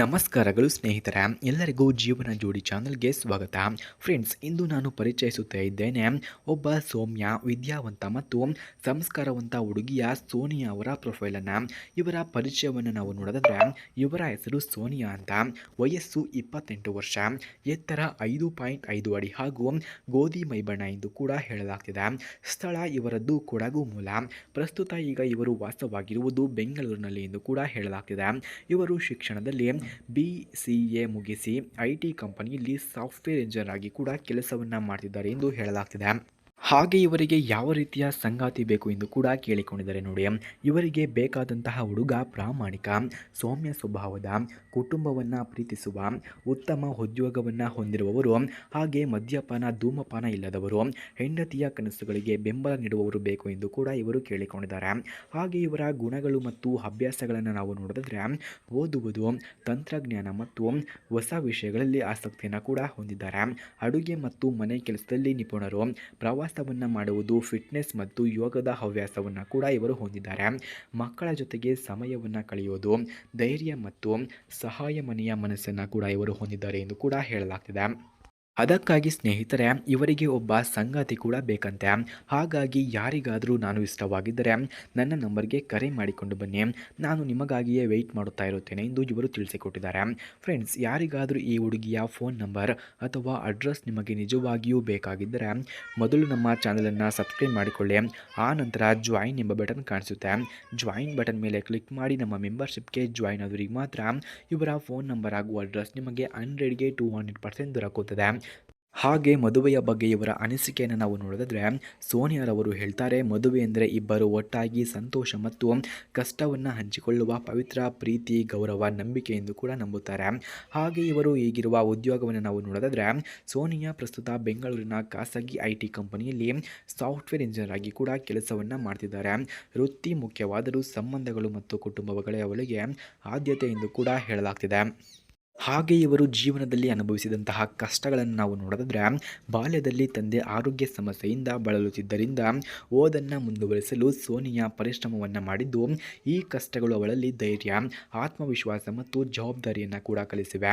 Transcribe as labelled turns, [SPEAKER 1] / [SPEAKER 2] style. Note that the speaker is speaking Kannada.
[SPEAKER 1] ನಮಸ್ಕಾರಗಳು ಸ್ನೇಹಿತರೆ, ಎಲ್ಲರಿಗೂ ಜೀವನ ಜೋಡಿ ಚಾನಲ್ಗೆ ಸ್ವಾಗತ. ಫ್ರೆಂಡ್ಸ್, ಇಂದು ನಾನು ಪರಿಚಯಿಸುತ್ತಾ ಇದ್ದೇನೆ ಒಬ್ಬ ಸೌಮ್ಯ, ವಿದ್ಯಾವಂತ ಮತ್ತು ಸಂಸ್ಕಾರವಂತ ಹುಡುಗಿಯ ಸೋನಿಯಾ ಅವರ ಪ್ರೊಫೈಲನ್ನು ಇವರ ಪರಿಚಯವನ್ನು ನಾವು ನೋಡಿದ್ರೆ ಇವರ ಹೆಸರು ಸೋನಿಯಾ ಅಂತ. ವಯಸ್ಸು ಇಪ್ಪತ್ತೆಂಟು ವರ್ಷ. ಎತ್ತರ ಐದು ಪಾಯಿಂಟ್ ಐದು ಅಡಿ ಹಾಗೂ ಗೋಧಿ ಮೈಬಣ್ಣ ಎಂದು ಕೂಡ ಹೇಳಲಾಗ್ತಿದೆ. ಸ್ಥಳ ಇವರದ್ದು ಕೊಡಗು ಮೂಲ. ಪ್ರಸ್ತುತ ಈಗ ಇವರು ವಾಸವಾಗಿರುವುದು ಬೆಂಗಳೂರಿನಲ್ಲಿ ಎಂದು ಕೂಡ ಹೇಳಲಾಗ್ತಿದೆ. ಇವರು ಶಿಕ್ಷಣದಲ್ಲಿ ಬಿ ಸಿ ಎ ಮುಗಿಸಿ ಐ ಕಂಪನಿಯಲ್ಲಿ ಸಾಫ್ಟ್ವೇರ್ ಇಂಜಿನಿಯರ್ ಆಗಿ ಕೂಡ ಕೆಲಸವನ್ನು ಮಾಡ್ತಿದ್ದಾರೆ ಎಂದು ಹೇಳಲಾಗ್ತಿದೆ. ಹಾಗೆ ಇವರಿಗೆ ಯಾವ ರೀತಿಯ ಸಂಗಾತಿ ಬೇಕು ಎಂದು ಕೂಡ ಕೇಳಿಕೊಂಡಿದ್ದಾರೆ ನೋಡಿ. ಇವರಿಗೆ ಬೇಕಾದಂತಹ ಹುಡುಗ ಪ್ರಾಮಾಣಿಕ, ಸೌಮ್ಯ ಸ್ವಭಾವದ, ಕುಟುಂಬವನ್ನು ಪ್ರೀತಿಸುವ, ಉತ್ತಮ ಉದ್ಯೋಗವನ್ನು ಹೊಂದಿರುವವರು, ಹಾಗೆ ಮದ್ಯಪಾನ, ಧೂಮಪಾನ ಇಲ್ಲದವರು, ಹೆಂಡತಿಯ ಕನಸುಗಳಿಗೆ ಬೆಂಬಲ ನೀಡುವವರು ಬೇಕು ಎಂದು ಕೂಡ ಇವರು ಕೇಳಿಕೊಂಡಿದ್ದಾರೆ. ಹಾಗೆ ಇವರ ಗುಣಗಳು ಮತ್ತು ಅಭ್ಯಾಸಗಳನ್ನು ನಾವು ನೋಡಿದ್ರೆ ಓದುವುದು, ತಂತ್ರಜ್ಞಾನ ಮತ್ತು ಹೊಸ ವಿಷಯಗಳಲ್ಲಿ ಆಸಕ್ತಿಯನ್ನು ಕೂಡ ಹೊಂದಿದ್ದಾರೆ. ಅಡುಗೆ ಮತ್ತು ಮನೆ ಕೆಲಸದಲ್ಲಿ ನಿಪುಣರು ಪ್ರವಾಸವನ್ನು ಮಾಡುವುದು ಫಿಟ್ನೆಸ್ ಮತ್ತು ಯೋಗದ ಹವ್ಯಾಸವನ್ನು ಕೂಡ ಇವರು ಹೊಂದಿದ್ದಾರೆ. ಮಕ್ಕಳ ಜೊತೆಗೆ ಸಮಯವನ್ನು ಕಳೆಯೋದು, ಧೈರ್ಯ ಮತ್ತು ಸಹಾಯ ಮನೆಯ ಮನಸ್ಸನ್ನು ಕೂಡ ಇವರು ಹೊಂದಿದ್ದಾರೆ ಎಂದು ಕೂಡ ಹೇಳಲಾಗ್ತಿದೆ. ಅದಕ್ಕಾಗಿ ಸ್ನೇಹಿತರೆ, ಇವರಿಗೆ ಒಬ್ಬ ಸಂಗಾತಿ ಕೂಡ ಬೇಕಂತೆ. ಹಾಗಾಗಿ ಯಾರಿಗಾದರೂ ನಾನು ಇಷ್ಟವಾಗಿದ್ದರೆ ನನ್ನ ನಂಬರ್ಗೆ ಕರೆ ಮಾಡಿಕೊಂಡು ಬನ್ನಿ. ನಾನು ನಿಮಗಾಗಿಯೇ ವೆಯ್ಟ್ ಮಾಡುತ್ತಾ ಇರುತ್ತೇನೆ ಎಂದು ಇವರು ತಿಳಿಸಿಕೊಟ್ಟಿದ್ದಾರೆ. ಫ್ರೆಂಡ್ಸ್ ಯಾರಿಗಾದರೂ ಈ ಹುಡುಗಿಯ ಫೋನ್ ನಂಬರ್ ಅಥವಾ ಅಡ್ರೆಸ್ ನಿಮಗೆ ನಿಜವಾಗಿಯೂ ಬೇಕಾಗಿದ್ದರೆ ಮೊದಲು ನಮ್ಮ ಚಾನಲನ್ನು ಸಬ್ಸ್ಕ್ರೈಬ್ ಮಾಡಿಕೊಳ್ಳಿ. ಆ ನಂತರ ಜಾಯಿನ್ ಎಂಬ ಬಟನ್ ಕಾಣಿಸುತ್ತೆ. ಜಾಯಿನ್ ಬಟನ್ ಮೇಲೆ ಕ್ಲಿಕ್ ಮಾಡಿ ನಮ್ಮ ಮೆಂಬರ್ಶಿಪ್ಗೆ ಜಾಯಿನ್ ಆದವರಿಗೆ ಮಾತ್ರ ಇವರ ಫೋನ್ ನಂಬರ್ ಹಾಗೂ ಅಡ್ರೆಸ್ ನಿಮಗೆ ಹಂಡ್ರೆಡ್ಗೆ ಟೂ ಹಂಡ್ರೆಡ್ ಪರ್ಸೆಂಟ್ ದೊರಕುತ್ತದೆ. ಹಾಗೆ ಮದುವೆಯ ಬಗ್ಗೆ ಇವರ ಅನಿಸಿಕೆಯನ್ನು ನಾವು ನೋಡಿದ್ರೆ ಸೋನಿಯಾರವರು ಹೇಳ್ತಾರೆ, ಮದುವೆ ಅಂದರೆ ಇಬ್ಬರು ಒಟ್ಟಾಗಿ ಸಂತೋಷ ಮತ್ತು ಕಷ್ಟವನ್ನು ಹಂಚಿಕೊಳ್ಳುವ ಪವಿತ್ರ ಪ್ರೀತಿ, ಗೌರವ, ನಂಬಿಕೆ ಎಂದು ಕೂಡ ನಂಬುತ್ತಾರೆ. ಹಾಗೆ ಇವರು ಈಗಿರುವ ಉದ್ಯೋಗವನ್ನು ನಾವು ನೋಡಿದ್ರೆ ಸೋನಿಯಾ ಪ್ರಸ್ತುತ ಬೆಂಗಳೂರಿನ ಖಾಸಗಿ ಐ ಕಂಪನಿಯಲ್ಲಿ ಸಾಫ್ಟ್ವೇರ್ ಇಂಜಿನಿಯರ್ ಆಗಿ ಕೂಡ ಕೆಲಸವನ್ನು ಮಾಡ್ತಿದ್ದಾರೆ. ವೃತ್ತಿ ಮುಖ್ಯವಾದರೂ ಸಂಬಂಧಗಳು ಮತ್ತು ಕುಟುಂಬಗಳೇ ಅವಳಿಗೆ ಆದ್ಯತೆ ಎಂದು ಕೂಡ ಹೇಳಲಾಗ್ತಿದೆ. ಹಾಗೆ ಇವರು ಜೀವನದಲ್ಲಿ ಅನುಭವಿಸಿದಂತಹ ಕಷ್ಟಗಳನ್ನು ನಾವು ನೋಡಿದ್ರೆ ಬಾಲ್ಯದಲ್ಲಿ ತಂದೆ ಆರೋಗ್ಯ ಸಮಸ್ಯೆಯಿಂದ ಬಳಲುತ್ತಿದ್ದರಿಂದ ಓದನ್ನು ಮುಂದುವರಿಸಲು ಸೋನಿಯಾ ಪರಿಶ್ರಮವನ್ನು ಮಾಡಿದ್ದು, ಈ ಕಷ್ಟಗಳು ಅವಳಲ್ಲಿ ಧೈರ್ಯ, ಆತ್ಮವಿಶ್ವಾಸ ಮತ್ತು ಜವಾಬ್ದಾರಿಯನ್ನು ಕೂಡ ಕಲಿಸಿವೆ.